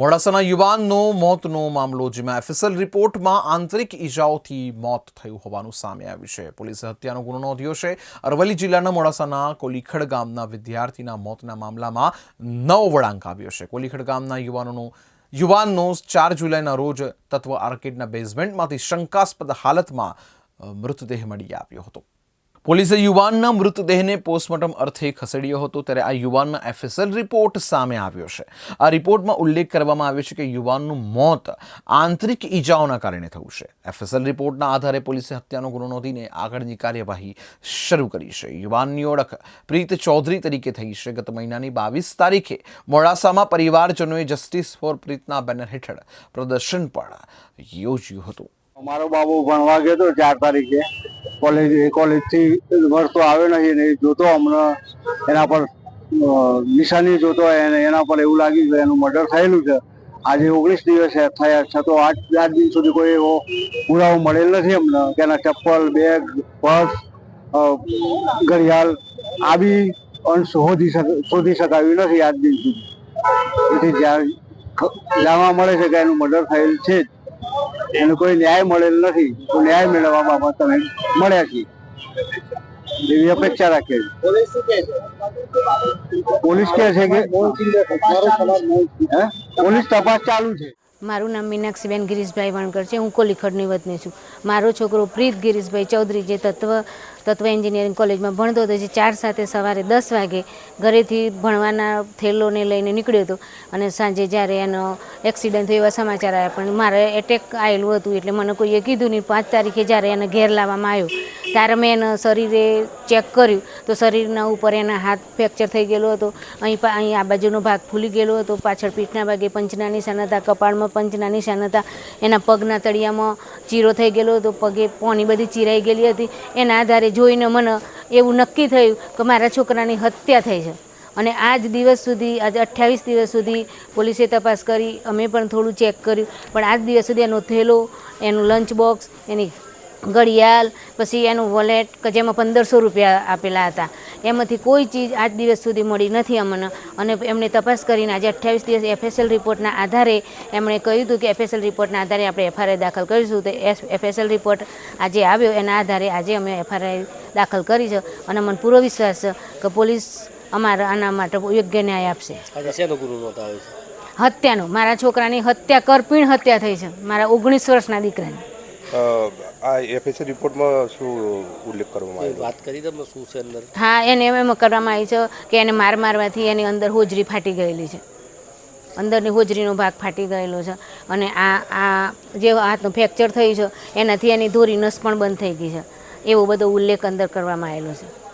મોડાસાના યુવાનનો મોતનો મામલો, જેમાં એફએસએલ રિપોર્ટમાં આંતરિક ઈજાઓથી મોત થયું હોવાનું સામે આવ્યું છે. પોલીસે હત્યાનો ગુનો નોંધ્યો છે. અરવલ્લી જિલ્લાના મોડાસાના કોલીખડ ગામના વિદ્યાર્થીના મોતના મામલામાં નવો વળાંક આવ્યો છે. કોલીખડ ગામના યુવાનોનો, યુવાનનો ચાર જુલાઈના રોજ તત્વ આર્કેડના બેઝમેન્ટમાંથી શંકાસ્પદ હાલતમાં મૃતદેહ મળી આવ્યો હતો. પોલીસે યુવાનના મૃતદેહને પોસ્ટમોર્ટમ અર્થે ખસેડ્યો હતો ત્યારે આ યુવાનના એફએસએલ રિપોર્ટ સામે આવ્યો છે. આ રિપોર્ટમાં ઉલ્લેખ કરવામાં આવ્યો છે કે યુવાનનું મોત આંતરિક ઈજાઓના કારણે થયું છે. એફએસએલ રિપોર્ટના આધારે પોલીસે હત્યાનો ગુનો નોંધીને આગળની કાર્યવાહી શરૂ કરી છે. યુવાનની ઓળખ પ્રીત ચૌધરી તરીકે થઈ છે. ગત મહિનાની બાવીસ તારીખે મોડાસામાં પરિવારજનોએ જસ્ટિસ ફોર પ્રીતના બેનર હેઠળ પ્રદર્શન પણ યોજ્યું હતું. મારો બાબુ ભણવા ગયો હતો ચાર તારીખે. કોલેજ એ કોલેજથી વર્ષ તો આવ્યો નથી ને એ જોતો હમણાં એના પર નિશાની જોતો એને એના પર એવું લાગ્યું કે એનું મર્ડર થયેલું છે. આજે ઓગણીસ દિવસ થયા છતાં આઠ આઠ દિન સુધી કોઈ એવો પુરાવો મળેલ નથી અમને કે એના ચપ્પલ બેગ પર્સ ઘડિયાળ આવી અંશ શોધી શોધી શકાયું નથી આજ દિન સુધી. તેથી જાણવા મળે છે કે એનું મર્ડર થયેલ છે જ. એનો કોઈ ન્યાય મળેલ નથી. તો ન્યાય મેળવવા બાબત તમે મળ્યા છીએ. એવી અપેક્ષા રાખીએ છીએ. પોલીસ કહે છે કે પોલીસ તપાસ ચાલુ છે. મારું નામ મીનાક્ષીબેન ગિરીશભાઈ વણકર છે. હું કોલીખડની વતની છું. મારો છોકરો પ્રીત ગિરીશભાઈ ચૌધરી જે તત્વ તત્વ એન્જિનિયરિંગ કોલેજમાં ભણતો હતો, જે ચાર સાથે સવારે દસ વાગે ઘરેથી ભણવાના થેલોને લઈને નીકળ્યો હતો. અને સાંજે જ્યારે એનો એક્સિડન્ટ થયો એવા સમાચાર આવ્યા. પણ મારે એટેક આવેલું હતું એટલે મને કોઈએ કીધું નહીં. પાંચ તારીખે જ્યારે એને ઘેર લાવવામાં આવ્યો, ત્યારે મેં એના શરીરે ચેક કર્યું. તો શરીરના ઉપર એના હાથ ફ્રેક્ચર થઈ ગયેલો હતો. અહીં અહીં આ બાજુનો ભાગ ફૂલી ગયેલો હતો. પાછળ પીઠના ભાગે પંચના નિશાન હતા, કપાળમાં પંચના નિશાન હતા. એના પગના તળિયામાં ચીરો થઈ ગયેલો હતો. પગે પોની બધી ચીરાઈ ગયેલી હતી. એના આધારે જોઈને મને એવું નક્કી થયું કે મારા છોકરાની હત્યા થઈ છે. અને આજ દિવસ સુધી, આજે અઠ્યાવીસ દિવસ સુધી પોલીસે તપાસ કરી, અમે પણ થોડું ચેક કર્યું. પણ આજ દિવસ સુધી એનો થેલો, એનું લંચ બોક્સ એની ઘડિયાળ, પછી એનું વોલેટ કે જેમાં પંદરસો રૂપિયા આપેલા હતા. એમાંથી કોઈ ચીજ આજ દિવસ સુધી મળી નથી અમને. અને એમણે તપાસ કરીને આજે અઠ્યાવીસ દિવસ એફએસએલ રિપોર્ટના આધારે એમણે કહ્યું હતું કે એફએસએલ રિપોર્ટના આધારે આપણે એફઆરઆઈ દાખલ કરીશું. તો એફએસએલ રિપોર્ટ આજે આવ્યો. એના આધારે આજે અમે એફઆરઆઈ દાખલ કરી છે. અને મને પૂરો વિશ્વાસ છે કે પોલીસ અમારા આના માટે યોગ્ય ન્યાય આપશે. હત્યાનો. મારા છોકરાની હત્યા કરપીણ હત્યા થઈ છે. મારા ઓગણીસ વર્ષના દીકરાની. આ એફએસએલ રિપોર્ટમાં શું ઉલ્લેખ કરવામાં આવ્યો વાત કરી તમે શું છે અંદર? હા એને એમ કરવામાં આવી છે કે એને માર મારવાથી એની અંદર હોજરી ફાટી ગયેલી છે. અંદરની હોજરીનો ભાગ ફાટી ગયેલો છે. અને આ આ જે હાથનું ફ્રેક્ચર થયું છે એનાથી એની ધોરી નસ પણ બંધ થઈ ગઈ છે. એવો બધો ઉલ્લેખ અંદર કરવામાં આવેલો છે.